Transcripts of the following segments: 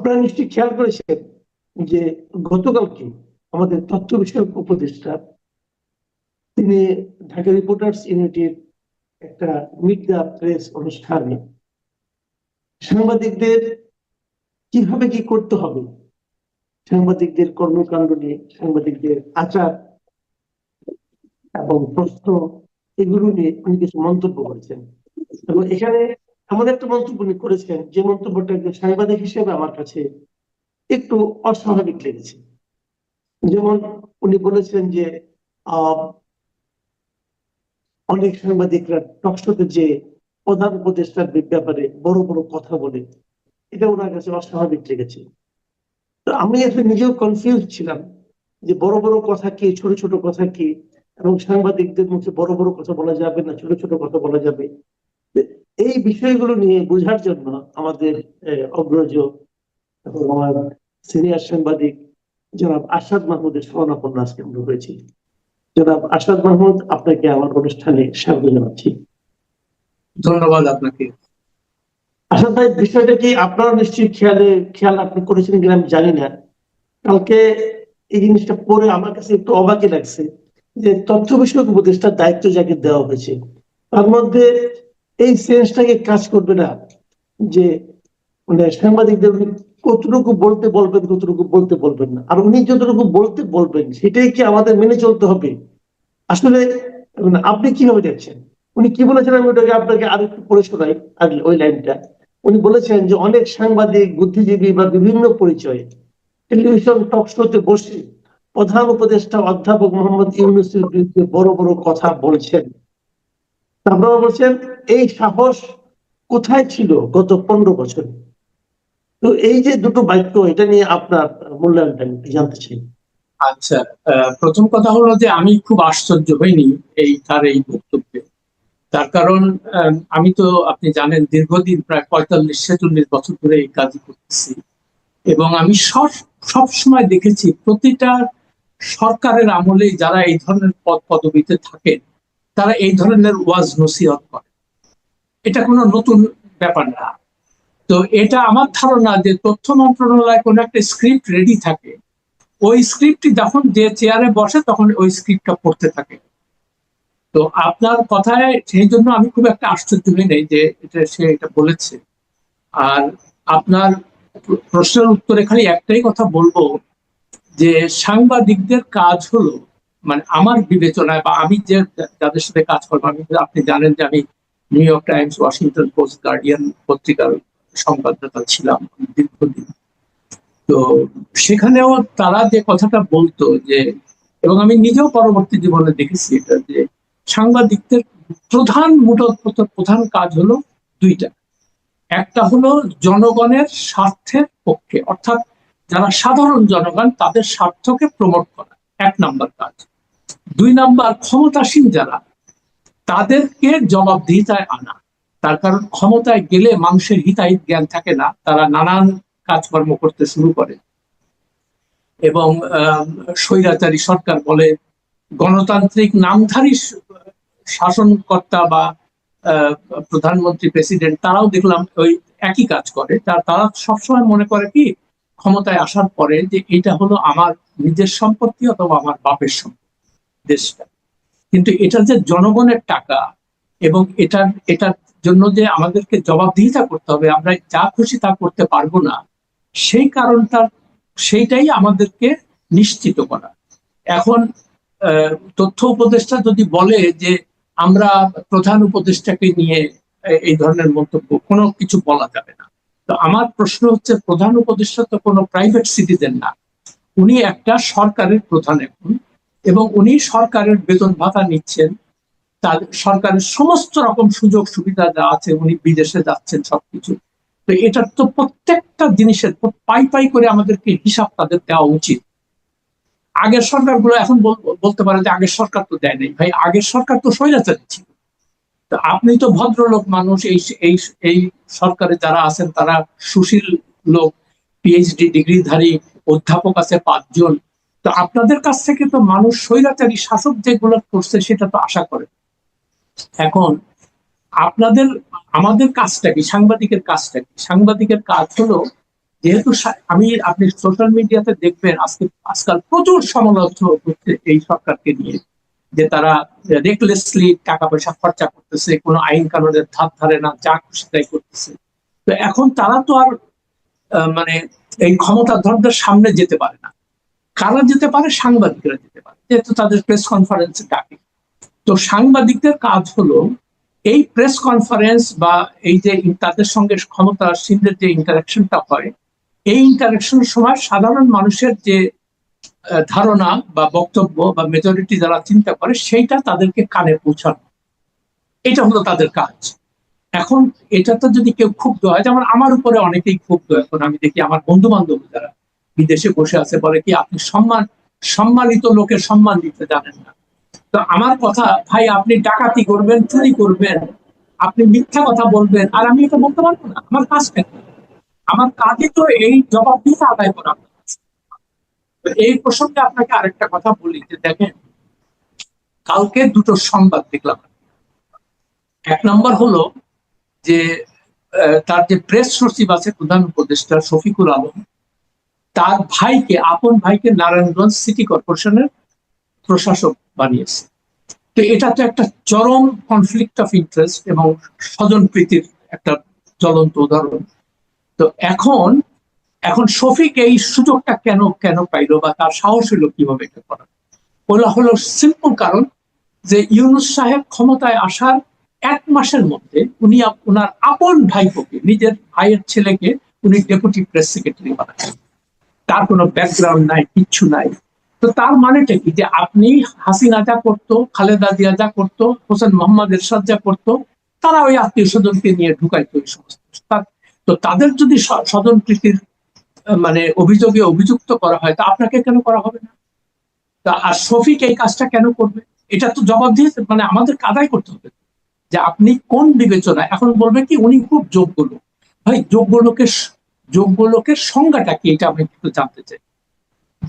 আপনারা নিশ্চয়ই খেয়াল করেছেন যে গতকালকে আমাদের তথ্য বিষয়ক উপদেষ্টা, তিনি ঢাকা রিপোর্টার্স ইউনিটির একটা মিট দ্য প্রেস অনুষ্ঠানে সাংবাদিকদের কীভাবে কি করতে হবে, সাংবাদিকদের কর্মকাণ্ড নিয়ে, সাংবাদিকদের আচার এবং প্রশ্ন, এগুলো নিয়ে উনি কিছু মন্তব্য করেছেন। এবং এখানে এমন একটা মন্তব্য উনি করেছেন, যে মন্তব্যটা একজন সাংবাদিক হিসেবে আমার কাছে একটু অস্বাভাবিক লেগেছে। যেমন উনি বলেছেন যে অনেক সাংবাদিকরা টকশোতে যে প্রধান উপদেষ্টার ব্যাপারে বড় বড় কথা বলে, এটা ওনার কাছে অস্বাভাবিক লেগেছে। তো আমি আসলে নিজেও কনফিউজ ছিলাম যে বড় বড় কথা কি, ছোট ছোট কথা কি, এবং সাংবাদিকদের মধ্যে বড় বড় কথা বলা যাবে না, ছোট ছোট কথা বলা যাবে? এই বিষয়গুলো নিয়ে বোঝার জন্য আমাদের অগ্রজ এবং আমার সিনিয়র সাংবাদিক জনাব আসাদ মাহমুদের স্মরণাপন্ন আজকে আমরা হয়েছি। জনাব আসাদ মাহমুদ আপনাকে আমার অনুষ্ঠানে স্বাগত জানাচ্ছি। ধন্যবাদ আপনাকে। আসাদ ভাই বিষয়টা কি আপনারা নিশ্চয়ই খেয়ালে খেয়াল আপনি করেছেন কিনা আমি জানি না। কালকে এই জিনিসটা পরে আমার কাছে একটু অবাকই লাগছে যে তথ্য বিষয়ক উপদেষ্টার দায়িত্ব যাকে দেওয়া হয়েছে তার মধ্যে এই সেন্সটাকে কাজ করবে না। যে মানে সাংবাদিকদের উনি কতটুকু বলতে বলবেন, কতটুকু বলতে বলবেন না। আর উনি যতটুকু বলতে বলবেন, সেটাই কি আমাদের মেনে চলতে হবে? আসলে মানে আপনি কীভাবে দেখছেন? উনি কি বলেছেন? আমি ওটাকে আপনাকে আরেকটু পড়ে শোনাই আগে ওই লাইনটা। উনি বলেছেন যে, অনেক সাংবাদিক, বুদ্ধিজীবী বা বিভিন্ন পরিচয়ে টেলিভিশন টক শোতে বসে প্রধান উপদেষ্টা অধ্যাপক মোহাম্মদ ইউনুসের বিরুদ্ধে বড় বড় কথা বলছেন। আপনারা বলছেন এই সাহস কোথায় ছিল গত পনেরো বছর? তো এই যে দুটো বাক্য, এটা নিয়ে আপনার মূল্যায়নটা জানতে চাই? আচ্ছা প্রথম কথা হলো যে আমি খুব আশ্চর্য হইনি এই, তার এই বক্তব্যে। তার কারণ আমি তো, আপনি জানেন, দীর্ঘদিন প্রায় পঁয়তাল্লিশ, ছেচল্লিশ বছর ধরে এই কাজ করতেছি। এবং আমি সব সব সময় দেখেছি প্রতিটা সরকারের আমলে যারা এই ধরনের পদ পদবিতে থাকেন, তারা এই ধরনের ওয়াজ নসিহত করে। এটা কোনো নতুন ব্যাপার না। তো এটা আমার ধারণা যে তথ্য মন্ত্রণালয় কোনো একটা স্ক্রিপ্ট রেডি থাকে, ওই স্ক্রিপ্টটি যখন যে চেয়ারে বসে তখন ওই স্ক্রিপ্টটা পড়তে থাকে। তো আপনার কথায় সেই জন্য আমি খুব একটা আশ্চর্য হই নাই যে এটা সে এটা বলেছে। আর আপনার প্রশ্নের উত্তরে খালি একটাই কথা বলব যে সাংবাদিকদের কাজ হলো মানে আমার বিবেচনায় বা আমি যে, যাদের সাথে কাজ করব, আমি আপনি জানেন যে আমি New York Times Washington Post Guardian পত্রিকার সংবাদদাতা ছিলাম দীর্ঘদিন। তো সেখানেও তারা যে কথাটা বলতো যে, এবং আমি নিজেও পরবর্তী জীবনে দেখেছি এটা যে, সাংবাদিকদের প্রধান মূলত প্রধান কাজ হলো দুইটা। একটা হলো জনগণের স্বার্থের পক্ষে, অর্থাৎ যারা সাধারণ জনগণ, তাদের স্বার্থকে প্রমোট করা, এক নাম্বার কাজ। দুই নাম্বার, ক্ষমতাসীন যারা তাদেরকে জবাবদিহিতায় আনা। তার কারণ ক্ষমতায় গেলে মানুষের হিতাহিত জ্ঞান থাকে না, তারা নানান কাজকর্ম করতে শুরু করে। এবং স্বৈরাচারী সরকার বলে, গণতান্ত্রিক নামধারী শাসনকর্তা বা প্রধানমন্ত্রী, প্রেসিডেন্ট, তারাও দেখলাম ওই একই কাজ করে। তারা সবসময় মনে করে কি, ক্ষমতায় আসার পরে যে এটা হলো আমার নিজের সম্পত্তি অথবা আমার বাপের সম্পত্তি, দেশটা। কিন্তু এটা যে জনগণের টাকা এবং এটার এটার জন্য যে আমাদেরকে জবাবদিহিতা করতে হবে, আমরা যা খুশি তা করতে পারব না, সেই কারণটা, সেইটাই আমাদেরকে নিশ্চিত করা। এখন তথ্য উপদেষ্টা যদি বলে যে আমরা প্রধান উপদেষ্টাকে নিয়ে এই ধরনের মন্তব্য, কোনো কিছু বলা যাবে না। তো আমার প্রশ্ন হচ্ছে, প্রধান উপদেষ্টা তো কোনো প্রাইভেট সিটিজেন না। উনি একটা সরকারের প্রধান এখন। এবং উনি সরকারের বেতন ভাতা নিচ্ছেন, তার সরকারের সমস্ত রকম সুযোগ সুবিধা যা আছে উনি বিদেশে যাচ্ছেন সবকিছু। তো এটার তো প্রত্যেকটা জিনিসের পাই পাই করে আমাদেরকে হিসাব তাদের দেওয়া উচিত। আগের সরকারগুলো এখন বল- বলতে পারে যে আগের সরকার তো দেয় নাই। ভাই, আগের সরকার তো স্বৈরাচারী ছিল। তো আপনি তো ভদ্রলোক মানুষ, এই এই এই সরকারে যারা আছেন তারা সুশীল লোক পিএইচডি ডিগ্রিধারী, অধ্যাপক আছে পাঁচজন। তো আপনাদের কাছ থেকে তো মানুষ স্বৈরাচারী শাসক যেগুলো করছে সেটা তো আশা করে। এখন আপনাদের, আমাদের কাজটা কি? সাংবাদিকের কাজটা কি? সাংবাদিকের কাজ হলো, যেহেতু আমি, আপনি সোশ্যাল মিডিয়াতে দেখবেন, আজকে, আজকাল প্রচুর সমালোচনা হচ্ছে এই সরকারকে নিয়ে, যে তারা রেকলেসলি টাকা পয়সা খরচা করতেছে, কোনো আইন কানুনের ধার ধারে না, যা খুশি তাই করতেছে। তো এখন তারা তো আর মানে এই ক্ষমতা ক্ষমতাধরদের সামনে যেতে পারে না। কারা যেতে পারে? সাংবাদিকরা যেতে পারে। যেহেতু তাদের প্রেস কনফারেন্সে ডাকে। তো সাংবাদিকদের কাজ হলো, এই প্রেস কনফারেন্স বা এই যে তাদের সঙ্গে ক্ষমতাসীনদের যে ইন্টারাকশনটা হয়, এই ইন্টারাকশনের সময় সাধারণ মানুষের যে ধারণা বা বক্তব্য বা মেজরিটি যারা চিন্তা করে, সেইটা তাদেরকে কানে পৌঁছানো। এটা হলো তাদের কাজ। এখন এটাতে যদি কেউ ক্ষুব্ধ হয়, যেমন আমার উপরে অনেকেই ক্ষুব্ধ এখন, আমি দেখি আমার বন্ধু বান্ধব যারা বিদেশে বসে আছে বলে কি আপনি সম্মান, সম্মানিত লোকের সম্মান দিতে জানেন না। তো আমার কথা, ভাই, আপনি ডাকাতি করবেন, চুরি করবেন, আপনি মিথ্যা কথা বলবেন, আর আমি এটা বলতে পারব না। আমার কাজ কেন? আমার কাজে তো এই জবাব দিতে আদায় করা। এই প্রসঙ্গে আপনাকে আরেকটা কথা বলি, যে দেখেন, কালকে দুটো সংবাদ দেখলাম এক নম্বর হলো যে তার যে প্রেস সচিব আছে প্রধান উপদেষ্টা শফিকুল আলম তার ভাইকে, আপন ভাইকে নারায়ণগঞ্জ সিটি কর্পোরেশনের প্রশাসক বানিয়েছে। তো এটা তো একটা চরম কনফ্লিক্ট অফ ইন্টারেস্ট এবং স্বজন প্রীতির একটা জ্বলন্ত উদাহরণ। তো এখন এখন শফিক এই সুযোগটা কেন কেন পাইলো বা তার সাহস হলো কীভাবে এটা করা ওলা হলো সিম্পল কারণ যে ইউনুস সাহেব ক্ষমতায় আসার এক মাসের মধ্যে উনি ওনার আপন ভাইপোকে, নিজের ভাইয়ের ছেলেকে উনি ডেপুটি প্রেস সেক্রেটারি বানাচ্ছেন। তার কোনো ব্যাকগ্রাউন্ড নাই, কিচ্ছু নাই। তো তার মানেটা কি? যে আপনি হাসিনা যা করতো, খালেদা জিয়া যা করতো, হোসেন মোহাম্মদ এরশাদ যা করতো, তারা ওই আত্মীয় স্বজনকে নিয়ে ঢুকাইতো এই সমস্ত। তো তাদের যদি স্বজন প্রীতির মানে অভিযোগে অভিযুক্ত করা হয়, তা আপনাকে কেন করা হবে না? তা আর শফিক এই কাজটা কেন করবে? এটা তো জবাব দিয়ে মানে আমাদের কাদাই করতে হবে। যে আপনি কোন বিবেচনা এখন বলবে কি, উনি খুব যোগ্য লোক। ভাই, যোগ্য লোকের যোগ্য লোকের সংজ্ঞাটা কি, এটা আমি একটু জানতে চাই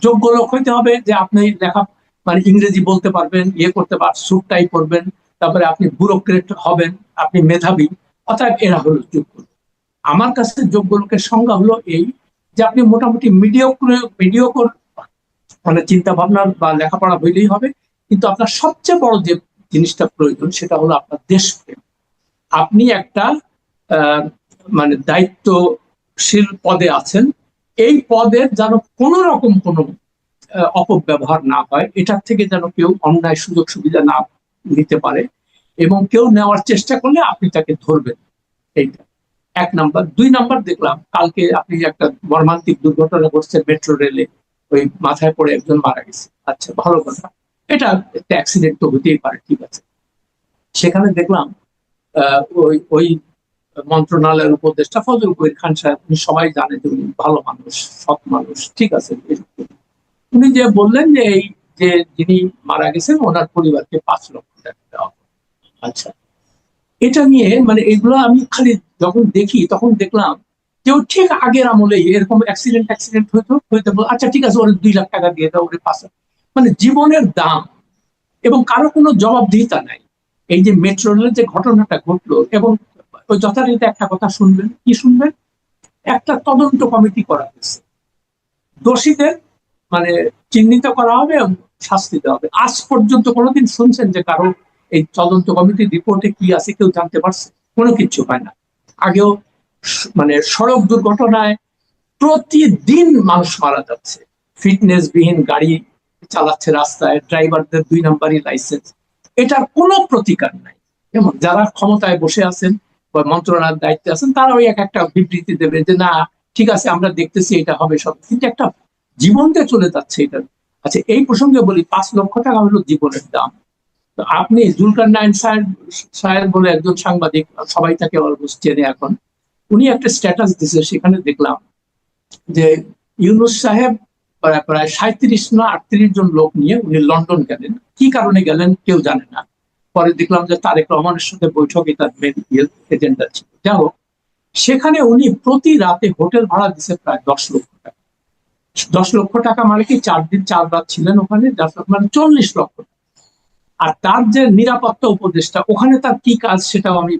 যোগ্য লোক হইতে হবে যে আপনি লেখা মানে ইংরেজি বলতে পারবেন ইয়ে করতে পার সুট টাই করবেন, তারপরে আপনি ব্যুরোক্রেট হবেন, আপনি মেধাবী অর্থাৎ এরা হলো যোগ্য। আমার কাছে যোগ্য লোকের সংজ্ঞা হলো এই যে আপনি মোটামুটি মিডিয় মিডিয় মানে চিন্তা ভাবনা বা লেখাপড়া হইলেই হবে, কিন্তু আপনার সবচেয়ে বড় যে জিনিসটা প্রয়োজন, সেটা হলো আপনার দেশপ্রেম আপনি একটা মানে দায়িত্বশীল পদে আছেন, এই পদের যেন কোনো রকম কোনো অপব্যবহার না হয়, এটার থেকে যেন কেউ অন্যায় সুযোগ সুবিধা না নিতে পারে এবং কেউ নেওয়ার চেষ্টা করলে আপনি তাকে ধরবেন। এইটা এক নাম্বার। দুই নাম্বার দেখলাম, কালকে আপনি একটা মর্মান্তিক দুর্ঘটনা ঘটছে মেট্রো রেলে, ওই মাথায় পড়ে একজন মারা গেছে। আচ্ছা ভালো কথা। এটা একটা অ্যাক্সিডেন্ট তো হতেই পারে, ঠিক আছে। সেখানে দেখলাম ওই ওই মন্ত্রণালয়ের উপদেষ্টা ফজল কবির খান সাহেব, উনি সবাই জানে যে উনি ভালো মানুষ, সৎ মানুষ, ঠিক আছে উনি যে বললেন যে এই যে যিনি মারা গেছেন, ওনার পরিবারকে পাঁচ লক্ষ টাকা দেওয়া। আচ্ছা এটা নিয়ে মানে এগুলো আমি খালি যখন দেখি, তখন দেখলাম ও ঠিক আগের আমলে এরকম অ্যাক্সিডেন্ট অ্যাক্সিডেন্ট হইতো হইতে আচ্ছা ঠিক আছে, ওরে দুই লাখ টাকা দিয়ে দাও, ওরে পাঁচ। মানে জীবনের দাম এবং কারও কোনো জবাবদিহিতা নাই এই যে মেট্রো রেলের যে ঘটনাটা ঘটলো এবং ওই যথারীতি একটা কথা শুনবেন। কি শুনবেন? একটা তদন্ত কমিটি করা হয়েছে। দোষীদের মানে চিহ্নিত করা হবে এবং শাস্তি দেওয়া হবে। আজ পর্যন্ত কোনোদিন শুনছেন যে কারও এই তদন্ত কমিটির রিপোর্টে কি আছে, কেউ জানতে পারছে? কোনো কিচ্ছু হয় না। আগেও মানে সড়ক দুর্ঘটনায় প্রতিদিন মানুষ মারা যাচ্ছে। ফিটনেস বিহীন গাড়ি চালাচ্ছে রাস্তায়, ড্রাইভারদের দুই নাম্বারই লাইসেন্স। এটার কোনো প্রতিকার নাই। এবং যারা ক্ষমতায় বসে আছেন বা মন্ত্রণালয়ের দায়িত্বে আছেন, তারা ওই এক একটা বিবৃতি দেবে যে, না, ঠিক আছে, আমরা দেখতেছি এটা হবে সব। কিন্তু একটা জীবনটা চলে যাচ্ছে এটা। আচ্ছা এই প্রসঙ্গে বলি, পাঁচ লক্ষ টাকা হলো জীবনের দাম। তো আপনি জুলকার নাইন সাহেব সাহেব বলে একজন সাংবাদিক, সবাই তাকে অলমোস্ট চেনে এখন। উনি একটা স্ট্যাটাস দিছে, সেখানে দেখলাম যে, ইউনুস সাহেব প্রায় প্রায় সাঁত্রিশ না আটত্রিশ জন লোক নিয়ে উনি লন্ডন গেলেন। কি কারণে গেলেন কেউ জানে না। পরে দেখলাম যে তারেক রহমানের সাথে বৈঠকে তার মেন এজেন্ডা ছিল। যাই হোক, সেখানে উনি প্রতি রাতে হোটেল ভাড়া দিছে প্রায় দশ লক্ষ টাকা। দশ লক্ষ টাকা মানে কি চার দিন চার রাত ছিলেন ওখানে? দশ লক্ষ মানে চল্লিশ লক্ষ। আর তার যে নিরাপত্তা উপদেষ্টা, ওখানে তার কি কাজ সেটাও আমি,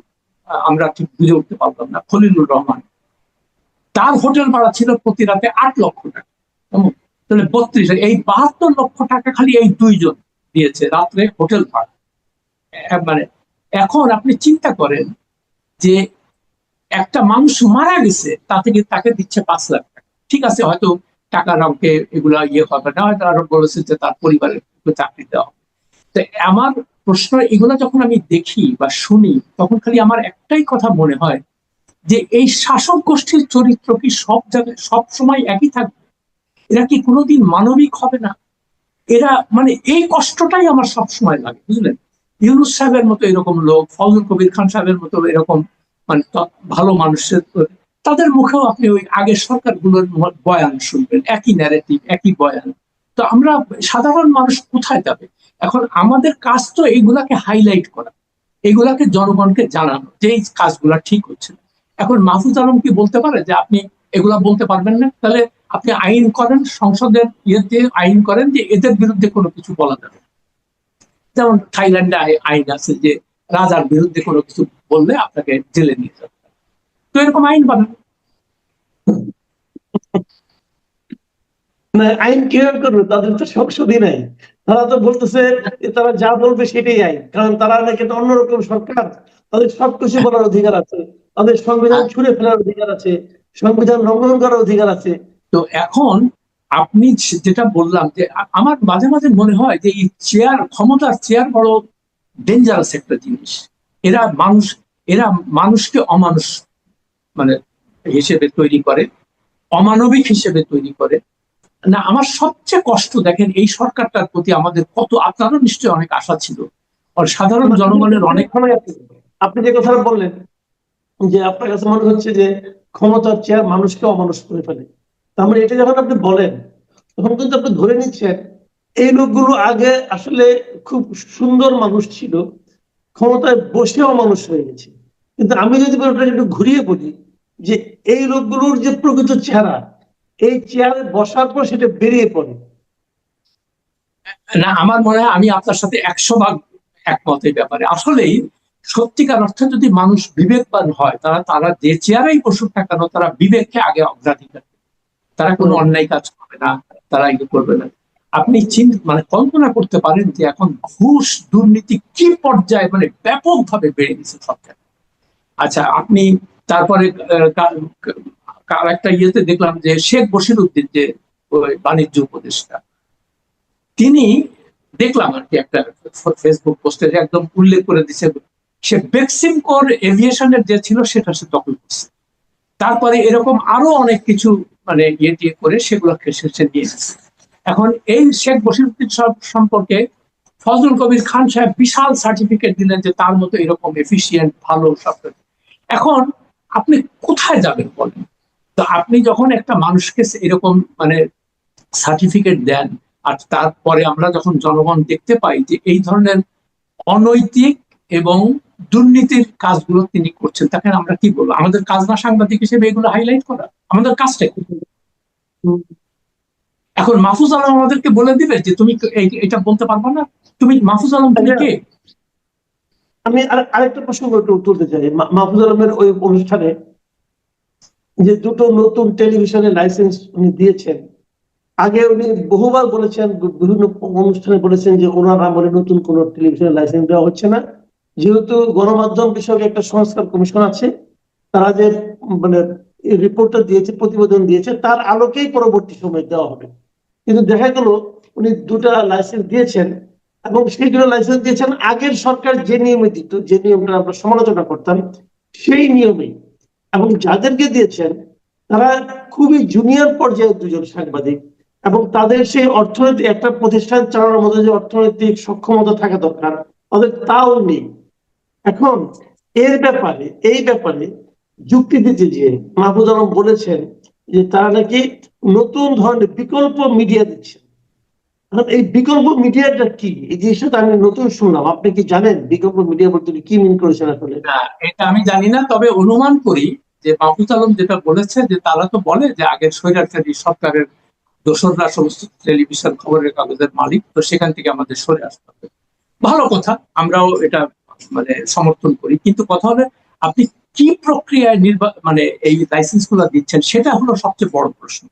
আমরা ঠিক বুঝে উঠতে পারলাম না, খলিলুর রহমান। তার হোটেল ভাড়া ছিল প্রতি রাতে আট লক্ষ টাকা? তাহলে বত্রিশ, এই বাহাত্তর লক্ষ টাকা খালি এই দুইজন দিয়েছে রাত্রে হোটেল ভাড়া। মানে এখন আপনি চিন্তা করেন যে একটা মানুষ মারা গেছে তা থেকে তাকে দিচ্ছে পাঁচ লাখ টাকা? ঠিক আছে, হয়তো টাকার অঙ্কে এগুলা ইয়ে হবে না, হয়তো আরও বলেছে যে তার পরিবারের চাকরি দেওয়া। তো আমার প্রশ্ন, এগুলো যখন আমি দেখি বা শুনি, তখন খালি আমার একটাই কথা মনে হয় যে এই শাসক গোষ্ঠীর চরিত্র কি সব জায়গায়, সব সময় একই থাকবে? এরা কি কোনোদিন মানবিক হবে না? এরা মানে এই কষ্টটাই আমার সব সময় লাগে, বুঝলেন? ইউনুস সাহেবের মতো এরকম লোক, ফজল কবির খান সাহেবের মতো এরকম মানে ভালো মানুষের তাদের মুখেও আপনি ওই আগের সরকারগুলোর বয়ান শুনবেন, একই ন্যারেটিভ একই বয়ান তো আমরা সাধারণ মানুষ কোথায় যাবে এখন আমাদের কাজ তো এইগুলাকে হাইলাইট করা এগুলাকে জনগণকে জানানো, যে এই কাজগুলা ঠিক হচ্ছে। এখন মাহফুজ আলম কি বলতে পারে যে আপনি এগুলা বলতে পারবেন না তাহলে আপনি আইন করেন, সংসদের ইয়েতে আইন করেন যে এদের বিরুদ্ধে কোনো কিছু বলা যাবে। যেমন থাইল্যান্ডে আইন আছে যে রাজার বিরুদ্ধে কোনো কিছু বললে আপনাকে জেলে নিয়ে যাবে। তো এরকম আইন বানান। আইন কীভাবে করবে? তাদের তো সংসদই নাই। তারা তো বলতেছে তারা যা বলবে সেটাই আইন। কারণ তারা নাকি একটা অন্যরকম সরকার। তাদের সবকিছু বলার অধিকার আছে। তাদের সংবিধান ছুঁড়ে ফেলার অধিকার আছে। সংবিধান লঙ্ঘন করার অধিকার আছে। তো এখন আপনি যেটা বললাম যে আমার মাঝে মাঝে মনে হয় যে এই চেয়ার ক্ষমতার চেয়ার বড় ডেঞ্জারাস একটা জিনিস। এরা মানুষ এরা মানুষকে অমানুষ মানে হিসেবে তৈরি করে অমানবিক হিসেবে তৈরি করে। না আমার সবচেয়ে কষ্ট দেখেন এই সরকারটার প্রতি আমাদের কত আপনারও নিশ্চয়ই অনেক আশা ছিল। আর সাধারণ জনগণের অনেক। আপনি যে কথাটা বললেন যে আপনার কাছে মনে হচ্ছে যে ক্ষমতার চেয়ার মানুষকে অমানুষ করে ফেলে। মানে এটা যখন আপনি বলেন, তখন কিন্তু আপনি ধরে নিচ্ছেন, এই লোকগুলো আগে আসলে খুব সুন্দর মানুষ ছিল, ক্ষমতায় বসেও মানুষ হয়ে গেছে কিন্তু আমি যদি একটু ঘুরিয়ে বলি, যে এই লোকগুলোর যে প্রকৃত চেহারা, এই চেয়ারে বসার পর সেটা বেরিয়ে পড়ে না, আমার মনে হয় আমি আপনার সাথে একশো ভাগ একমত এই ব্যাপারে আসলেই, সত্যিকার অর্থে যদি মানুষ বিবেকবান হয় তারা তারা যে চেয়ারেই বসুক না কেন, তারা বিবেককে আগে অগ্রাধিকার। তারা কোনো অন্যায় কাজ করবে না, তারা এগুলো করবে না। আপনি চিন্তা মানে কল্পনা করতে পারেন যে এখন ঘুষ দুর্নীতি কি পর্যায়ে মানে ব্যাপকভাবে বেড়ে গেছে সরকার। আচ্ছা আপনি তারপরে কা- একটা ইয়েতে দেখলাম যে শেখ বশির উদ্দিন যে বাণিজ্য উপদেষ্টা, তিনি দেখলাম আর কি একটা ফেসবুক পোস্টে একদম উল্লেখ করে দিছে, সে বেক্সিম কোর এভিয়েশনের যে ছিল সেটা সে দখল করছে। তারপরে এরকম আরও অনেক কিছু মানে ইয়ে টিয়ে করে সেগুলোকে সে নিয়ে এখন এই শেখ বসিরুদ্দিন সাহেব সম্পর্কে ফজল কবির খান সাহেব বিশাল সার্টিফিকেট দিলেন যে তার মতো এরকম এফিসিয়েন্ট ভালো সব এখন আপনি কোথায় যাবেন বলেন? তো আপনি যখন একটা মানুষকে এরকম মানে সার্টিফিকেট দেন, আর তারপরে আমরা যখন জনগণ দেখতে পাই যে এই ধরনের অনৈতিক এবং দুর্নীতির কাজগুলো তিনি করছেন তাকে আমরা কি বলব? আমাদের কাজ না সাংবাদিক হিসেবে এগুলো হাইলাইট করা আমাদের কাজটা কি? এখন মাহফুজ আলম আমাদেরকে বলে দিবে যে তুমি এটা বলতে পারবে না? তুমি মাহফুজ আলম তুমি কে? আমি আর- আরেকটা প্রশ্ন তুলতে চাই। মাহফুজ আলমের ওই অনুষ্ঠানে যে দুটো নতুন টেলিভিশনে লাইসেন্স উনি দিয়েছেন আগে উনি বহুবার বলেছেন বিভিন্ন অনুষ্ঠানে বলেছেন যে ওনার আমলে নতুন কোন টেলিভিশনের লাইসেন্স দেওয়া হচ্ছে না। যেহেতু গণমাধ্যম বিষয়ক একটা সংস্কার কমিশন আছে, তারা যে মানে রিপোর্টটা দিয়েছে, প্রতিবেদন দিয়েছে, তার আলোকেই পরবর্তী সময় দেওয়া হবে। কিন্তু দেখা গেল, উনি দুটা লাইসেন্স দিয়েছেন এবং সেই দুটো লাইসেন্স দিয়েছেন আগের সরকার যে নিয়মে দিত, যে নিয়মটা আমরা সমালোচনা করতাম, সেই নিয়মে। এবং যাদেরকে দিয়েছেন, তারা খুবই জুনিয়র পর্যায়ের দুজন সাংবাদিক এবং তাদের সেই অর্থনৈতিক, একটা প্রতিষ্ঠান চালানোর মধ্যে যে অর্থনৈতিক সক্ষমতা থাকা দরকার, তাদের তাও নেই। এখন এর ব্যাপারে, এই ব্যাপারে যুক্তি দিতে যে মাহফুজ আলম বলেছেন যে তারা নাকি নতুন ধরনের বিকল্প মিডিয়া দিচ্ছে। এখন এই বিকল্প মিডিয়াটা কি? এই জিনিসটা আমি নতুন শুনলাম। আপনি কি জানেন বিকল্প মিডিয়া বলতে কি মিন করেছেন আসলে? এটা আমি জানি না, তবে অনুমান করি যে মাহফুজ আলম যেটা বলেছে যে তারা তো বলে যে আগের স্বৈরাচারী সরকারের দোসররা সমস্ত টেলিভিশন খবরের কাগজের মালিক, তো সেখান থেকে আমাদের সরে আসতে হবে। ভালো কথা, আমরাও এটা মানে সমর্থন করি। কিন্তু কথা হলে, আপনি কি প্রক্রিয়ায় মানে এই লাইসেন্সগুলো দিচ্ছেন, সেটা হলো সবচেয়ে বড় প্রশ্ন।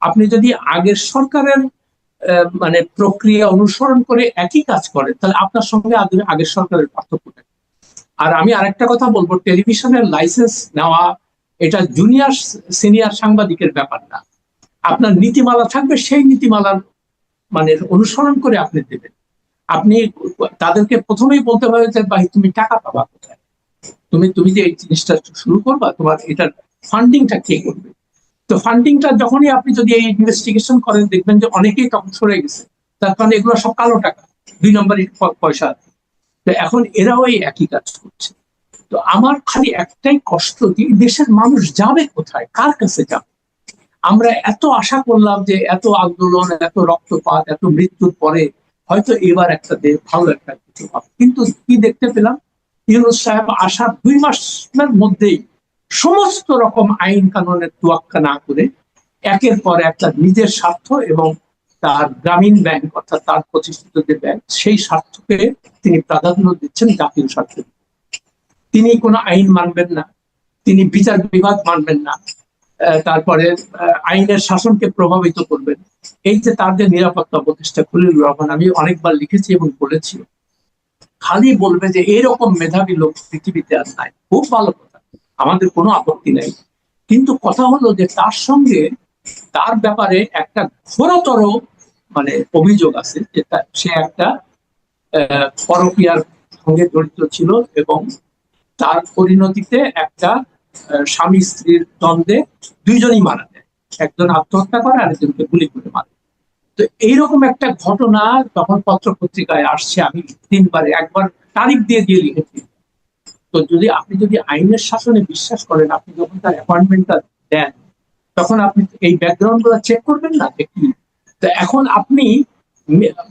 আপনি যদি আগের সরকারের মানে প্রক্রিয়া অনুসরণ করে একই কাজ করেন, তাহলে আপনার সঙ্গে আগের- সরকারের পার্থক্যটা কি? আর আমি আরেকটা কথা বলব, টেলিভিশনের লাইসেন্স নেওয়া, এটা জুনিয়র সিনিয়র সাংবাদিকের ব্যাপার না। আপনার নীতিমালা থাকবে, সেই নীতিমালার মানে অনুসরণ করে আপনি দেবেন। আপনি তাদেরকে প্রথমেই বলতে হবে যে, ভাই, তুমি টাকা পাবা কোথায়? তুমি তুমি যে এই জিনিসটা শুরু করবা, তোমার এটার ফান্ডিংটা কে করবে? তো ফান্ডিংটা যখনই আপনি যদি এই ইনভেস্টিগেশন করেন, দেখবেন যে অনেকেই তখন সরে গেছে। তার কারণে এগুলো সব কালো টাকা। দুই নম্বরই প- পয়সা। তো এখন এরাও এই একই কাজ করছে। তো আমার খালি একটাই কষ্ট যে দেশের মানুষ যাবে কোথায়? কার কাছে যাবে? আমরা এত আশা করলাম যে, এত আন্দোলন, এত রক্তপাত, এত মৃত্যুর পরে হয়তো এবার একটা ভালো একটা কিছু হবে। কিন্তু কি দেখতে পেলাম? ইউনুস সাহেব আসার দুই মাসের মধ্যেই সমস্ত রকম আইন কানুনের তোয়াক্কা না করে একের পর একটা নিজের স্বার্থ এবং তার গ্রামীণ ব্যাংক অর্থাৎ তার প্রতিষ্ঠিত যে ব্যাংক, সেই স্বার্থকে তিনি প্রাধান্য দিচ্ছেন জাতীয় স্বার্থে। তিনি কোনো আইন মানবেন না, তিনি বিচার বিভাগ মানবেন না তারপরে আইনের শাসনকে প্রভাবিত করবেন। এই যে যে নিরাপত্তা প্রতিষ্ঠা খলিল রহমান, আমি অনেকবার লিখেছি এবং বলেছি। খালি বলবে যে এরকম মেধাবী লোক পৃথিবীতে আর নাই। খুব ভালো কথা। আমাদের কোনো আপত্তি নাই। কিন্তু কথা হলো যে তার সঙ্গে তার ব্যাপারে একটা ঘোরতর মানে অভিযোগ আছে যে সে একটা পরকীয়ার সঙ্গে জড়িত ছিল এবং তার পরিণতিতে একটা স্বামী স্ত্রীর দ্বন্দ্বে দুইজনই মারা একজন আত্মহত্যা করে আরেকজনকে গুলি করে মারে। তো এইরকম একটা ঘটনা তখন পত্র পত্রিকায় আসছে, আমি তিনবারে, একবার তারিখ দিয়ে দিয়ে লিখেছি। তো যদি আপনি যদি আইনের শাসনে বিশ্বাস করেন, আপনি যখন তার অ্যাপয়েন্টমেন্টটা দেন, তখন আপনি এই ব্যাকগ্রাউন্ডগুলো চেক করবেন না কি? তো এখন আপনি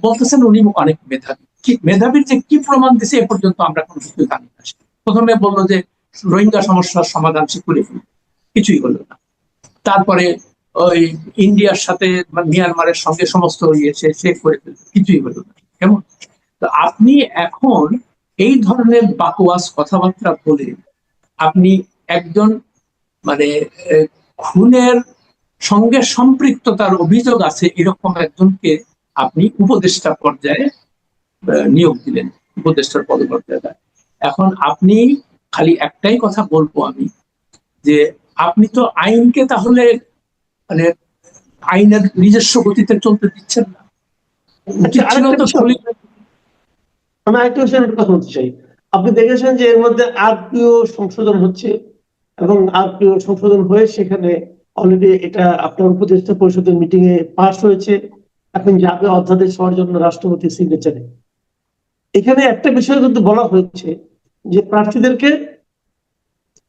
বলতেছেন উনি অনেক মেধাবী। কি, মেধাবীর যে কি প্রমাণ দিছে এ পর্যন্ত আমরা কোনো কিছু জানি না। প্রথমে বলল যে রোহিঙ্গা সমস্যার সমাধান সে করে কিছুই হলো না। তারপরে ওই ইন্ডিয়ার সাথে মিয়ানমারের সঙ্গে সমস্ত ইয়েছে সে করে কিছুই হলো না, কেমন? তো আপনি এখন এই ধরনের বাকওয়াস কথাবার্তা বলে আপনি একজন মানে খুনের সঙ্গে সম্পৃক্ততার অভিযোগ আছে এরকম একজনকে আপনি উপদেষ্টা পর্যায়ে নিয়োগ দিলেন, উপদেষ্টার পদমর্যাদায় এখন আপনি, খালি একটাই কথা বলব আমি, যে আপনি তো আইনকে তাহলে মানে আইনের নিজস্ব গতিতে চলতে দিচ্ছেন না। খলিল আমি আরেকটা বিষয়ে কথা বলতে চাই। আপনি দেখেছেন যে এর মধ্যে আরপিও সংশোধন হচ্ছে এবং আরপিও সংশোধন হয়ে সেখানে অলরেডি এটা আপনার উপদেষ্টা পরিষদের মিটিং এ পাস হয়েছে। এখন যাবে অধ্যাদেশ হওয়ার জন্য রাষ্ট্রপতি সিগনেচারে এখানে একটা বিষয় কিন্তু বলা হয়েছে যে প্রার্থীদেরকে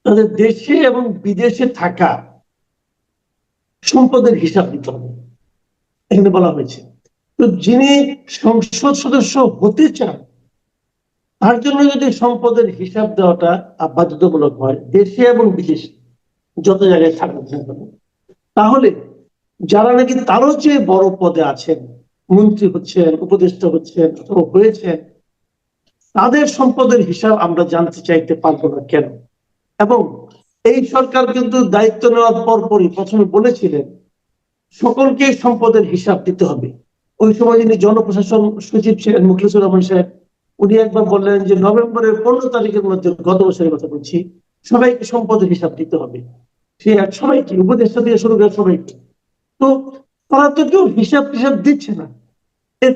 তাদের দেশে এবং বিদেশে থাকা সম্পদের হিসাব দিতে হবে। এখানে বলা হয়েছে। তো যিনি সংসদ সদস্য হতে চান তার জন্য যদি সম্পদের হিসাব দেওয়াটা বাধ্যতামূলক হয় দেশে এবং বিদেশে যত জায়গায় থাকুক না কেন, তাহলে যারা নাকি তারও চেয়ে বড় পদে আছেন মন্ত্রী হচ্ছেন উপদেষ্টা হচ্ছেন অথবা হয়েছেন তাদের সম্পদের হিসাব আমরা জানতে চাইতে পারব না কেন? এবং এই সরকার কিন্তু দায়িত্ব নেওয়ার পরপরই প্রথমে বলেছিলেন, সকলকে সম্পদের হিসাব দিতে হবে। ওই সময় যিনি জনপ্রশাসন সচিব ছিলেন মুখলিসুর রহমান সাহেব, উনি একবার বললেন যে নভেম্বরের পনেরো তারিখের মধ্যে গত বছরের কথা বলছি, সবাইকে সম্পদের হিসাব দিতে হবে। সে এক সবাইকে, উপদেষ্টা দিয়ে শুরু করে সবাইকে। তো তারা তো কেউ হিসাব টিসাব দিচ্ছে না।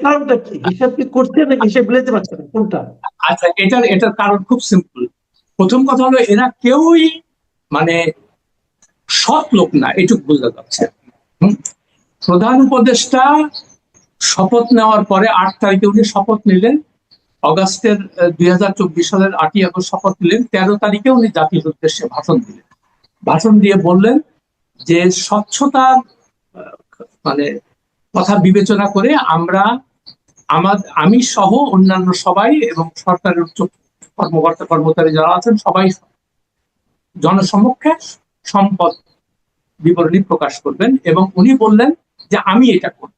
কারণটা কি? হিসাব কি করছে নাকি হিসাব মিলাতে পারছে না? কোনটা? আচ্ছা এটার এটার কারণ খুব সিম্পল প্রথম কথা হলো, এরা কেউই মানে সৎ লোক না, এটুকু বোঝা যাচ্ছে। প্রধান উপদেষ্টা শপথ নেওয়ার পরে আট তারিখে উনি শপথ নিলেন। অগাস্টের দুই হাজার চব্বিশ সালের আটই আগস্ট শপথ নিলেন। তেরো তারিখে উনি জাতির উদ্দেশ্যে ভাষণ দিলেন। ভাষণ দিয়ে বললেন যে স্বচ্ছতার মানে কথা বিবেচনা করে আমরা আমার, আমি সহ অন্যান্য সবাই এবং সরকারের উচ্চ কর্মকর্তা কর্মচারী যারা আছেন সবাই জনসমক্ষে সম্পদ বিবরণী প্রকাশ করবেন এবং উনি বললেন যে আমি এটা করব।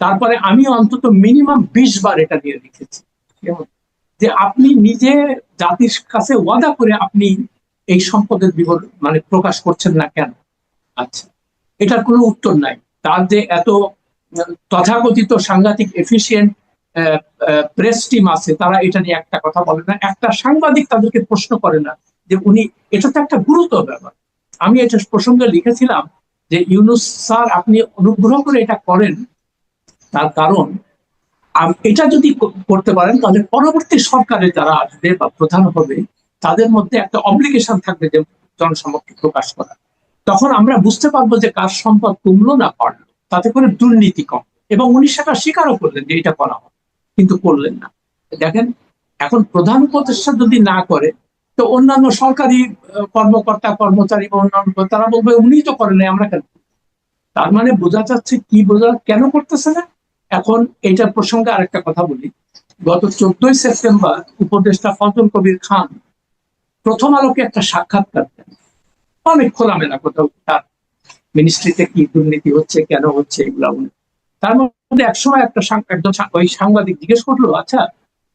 তারপরে আমি অন্তত মিনিমাম বিশ বার এটা নিয়ে লিখেছি? যে আপনি নিজে জাতির কাছে ওয়াদা করে আপনি এই সম্পদের বিবরণ মানে প্রকাশ করছেন না কেন? আচ্ছা এটার কোনো উত্তর নাই। তার যে এত তথাকথিত সাংঘাতিক এফিসিয়েন্ট প্রেস টিম আছে, তারা এটা নিয়ে একটা কথা বলে না। একটা সাংবাদিক তাদেরকে প্রশ্ন করে না যে উনি, এটা তো একটা গুরুতর ব্যাপার। আমি এটা প্রসঙ্গে লিখেছিলাম যে ইউনুস স্যার, আপনি অনুগ্রহ করে এটা করেন। তার কারণ এটা যদি করতে পারেন, তাহলে পরবর্তী সরকারে যারা আসবে বা প্রধান হবে, তাদের মধ্যে একটা অব্লিগেশন থাকবে যে জনসমক্ষে প্রকাশ করা। তখন আমরা বুঝতে পারব যে কার সম্পদ কমলো না পারল তাতে করে দুর্নীতি কম। এবং উনি সেটা স্বীকারও করলেন যে এটা করা হবে। কিন্তু করলেন না। দেখেন, এখন প্রধান উপদেষ্টা যদি না করে তো অন্যান্য সরকারি কর্মকর্তা, কর্মচারী বা অন্যান্য তারা বলবে, উনি তো করেন আমরা কেন? তার মানে বোঝা যাচ্ছে কি বোঝা, কেন করতেছে না? এখন এইটা প্রসঙ্গে আরেকটা কথা বলি। গত চোদ্দই সেপ্টেম্বর উপদেষ্টা ফজল কবির খান প্রথম আলোকে একটা সাক্ষাৎকার দেন। অনেক খোলামেলা কোথাও তার মিনিস্ট্রিতে কি দুর্নীতি হচ্ছে, কেন হচ্ছে এগুলা উনি তার মধ্যে একসময় একটা একজন ওই সাংবাদিক জিজ্ঞেস করল আচ্ছা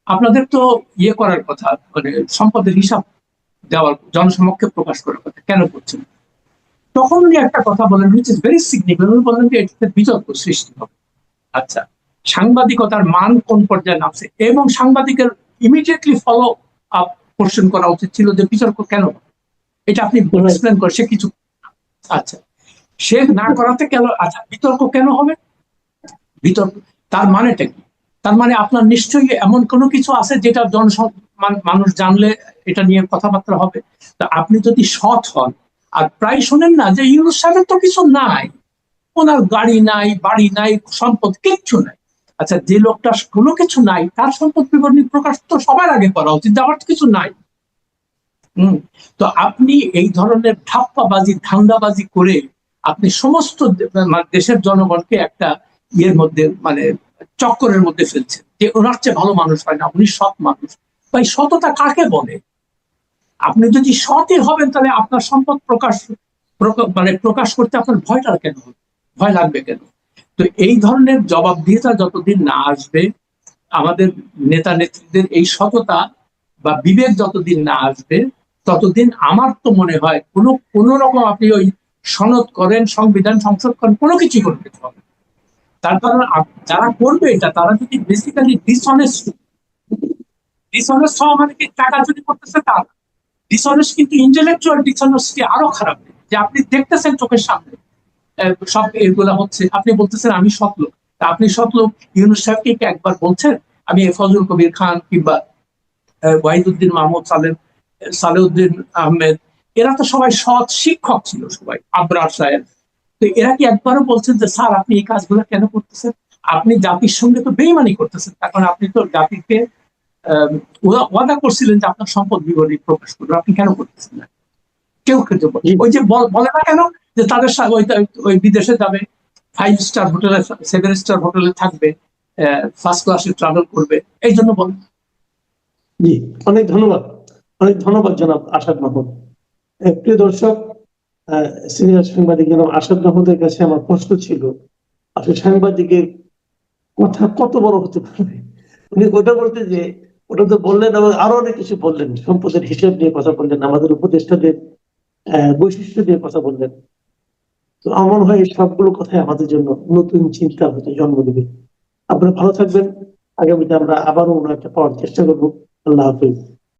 আপনাদের তো ইয়ে করার কথা মানে সম্পদের হিসাব দেওয়ার জনসমক্ষে প্রকাশ করার কথা। কেন করছেন? তখন উনি একটা কথা বলেন হুইচ ইজ ভেরি সিগনিফিকেন্ট উনি বললেন যে এটাতে বিতর্ক সৃষ্টি হবে। আচ্ছা সাংবাদিকতার মান কোন পর্যায়ে নামছে? এবং সাংবাদিকের ইমিডিয়েটলি ফলো আপ কোশ্চেন করা উচিত ছিল যে বিতর্ক কেন? এটা আপনি এক্সপ্লেন করে সে কিছু আচ্ছা সে না করাতে কেন আচ্ছা বিতর্ক কেন হবে? বিতর্ক তার মানেটা কি? তার মানে আপনার নিশ্চয়ই এমন কোনো কিছু আছে যেটা জন মানুষ জানলে এটা নিয়ে কথাবার্তা হবে। তা আপনি যদি সৎ হন, আর প্রায় শোনেন না যে ইউনুস সাহেবের তো কিছু নাই। ওনার গাড়ি নাই, বাড়ি নাই, সম্পদ কিচ্ছু নাই। আচ্ছা যে লোকটা কোনো কিছু নাই, তার সম্পদ বিবরণী প্রকাশ তো সবার আগে করা উচিত আমার কিছু নাই। হম, তো আপনি এই ধরনের ধাপ্পাবাজি ধান্দাবাজি করে আপনি সমস্ত মানে দেশের জনগণকে একটা ইয়ের মধ্যে মানে চক্করের মধ্যে ফেলছেন। যে ওনার চেয়ে ভালো মানুষ হয় না, উনি সৎ মানুষ। ভাই, সততা কাকে বলে আপনি যদি সৎই হবেন, তাহলে আপনার সম্পদ প্রকাশ, প্রকা- মানে প্রকাশ করতে আপনার ভয়টা কেন? ভয় লাগবে কেন তো এই ধরনের জবাবদিহিতা যতদিন না আসবে, আমাদের নেতা নেত্রীদের এই সততা বা বিবেক যতদিন না আসবে, ততদিন আমার তো মনে হয় কোনো কোনো রকম আপনি ওই সনদ করেন, সংবিধান সংসদ করেন, কোনো কিছুই করতে হবে। তার কারণ যারা করবে এটা, তারা যদি বেসিক্যালি ডিসঅনেস্ট ডিসঅনেস্ট হওয়া মানে কি টাকা চুরি করতেছে? তা ডিসঅনেস্ট কিন্তু ইন্টেলেকচুয়াল ডিসঅনেস্টি আরও খারাপ। যে আপনি দেখতেছেন চোখের সামনে সব এগুলা হচ্ছে, আপনি বলতেছেন, আমি সৎ লোক। তা আপনি সৎ লোক ইউনুস সাহেবকে একবার বলছেন? আমি ফজল কবির খান কিংবা ওয়াহিদুদ্দিন মাহমুদ সালেম সালেউদ্দিন আহমেদ, এরা তো সবাই সৎ শিক্ষক ছিল সবাই, আবরার সাহেব। তো এরা কি একবারও বলছেন যে, স্যার, আপনি এই কাজগুলো কেন করতেছেন? আপনি জাতির সঙ্গে তো বেইমানি করতেছেন। তখন আপনি তো জাতিকে ওয়াদা করছিলেন যে আপনার সম্পদ বিবরণী প্রকাশ করবে। আপনি কেন করতেছেন না? কেউ কিন্তু ওই যে বলে না কেন? যে তাদের ওই ওই বিদেশে যাবে ফাইভ স্টার হোটেলে সেভেন স্টার হোটেলে থাকবে ফার্স্ট ক্লাসে ট্রাভেল করবে এই জন্য বল। জি অনেক ধন্যবাদ। অনেক ধন্যবাদ জনাব আসাদ মাহমুদ। প্রিয় দর্শক সিনিয়র সাংবাদিক জনাব আসাদ মাহমুদের কাছে আমার প্রশ্ন ছিল আসলে সাংবাদিকের কথা কত বড় হতে পারবে উনি ওটা বলতে যে ওটা তো বললেন এবং আরও অনেক কিছু বললেন, সম্পদের হিসেব নিয়ে কথা বললেন, আমাদের উপদেষ্টাদের বৈশিষ্ট্য নিয়ে কথা বললেন। তো আমার হয় এই সবগুলো কথাই আমাদের জন্য নতুন চিন্তা হতে জন্ম দেবে। আপনারা ভালো থাকবেন। আগামীতে আমরা আবারও একটা পাওয়ার চেষ্টা করব। আল্লাহ হাফিজ।